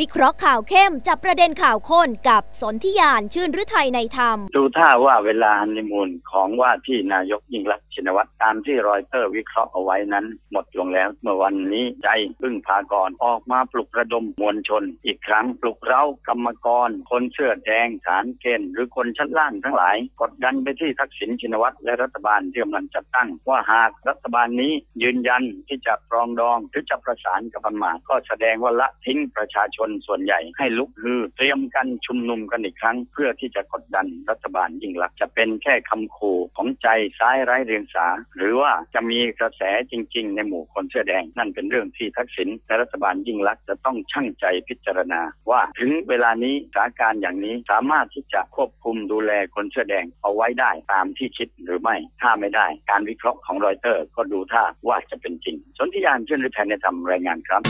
วิเคราะห์ข่าวเข้มจับประเด็นข่าวข้นกับสนธิยานชื่นฤทัยในธรรม ดูท่าว่าเวลาฮันนีมูนของว่าที่นายกยิ่งรักชินวัตรตามที่รอยเตอร์วิเคราะห์เอาไว้นั้น หมดลงแล้วเมื่อวันนี้ใจพึ่งพากรออกมาปลุกระดมมวลชน อีกครั้งปลุกเร้ากรรมกร คนเสื้อแดงฐานเกณฑ์หรือคนชั้นล่างทั้งหลาย กดดันไปที่ทักษิณชินวัตรและรัฐบาลที่กำลังจัดตั้ง ว่าหากรัฐบาลนี้ยืนยันที่จะปรองดองหรือจะประสานกับพม่าก็แสดงว่าละทิ้งประชาชนนส่วนใหญ่ให้ลุกฮือ เตรียมกันชุมนุมกันอีกครั้ง เพื่อที่จะกดดันรัฐบาลยิ่งลักษณ์จะเป็นแค่คำขู่ของใจซ้ายไร้เรียงสา หรือว่าจะมีกระแสจริง ๆ ในหมู่คนเสื้อแดง นั่นเป็นเรื่องที่ทักษิณและรัฐบาลยิ่งลักษณ์จะต้องชั่งใจพิจารณา ว่าถึงเวลานี้สถานการณ์อย่างนี้สามารถที่จะควบคุมดูแลคนเสื้อแดงเอาไว้ได้ตามที่คิดหรือไม่ ถ้าไม่ได้ การวิเคราะห์ของรอยเตอร์ ก็ดูท่าว่าจะเป็นจริง สนธิยานเชื่อฤทัยในธรรมรายงานครับ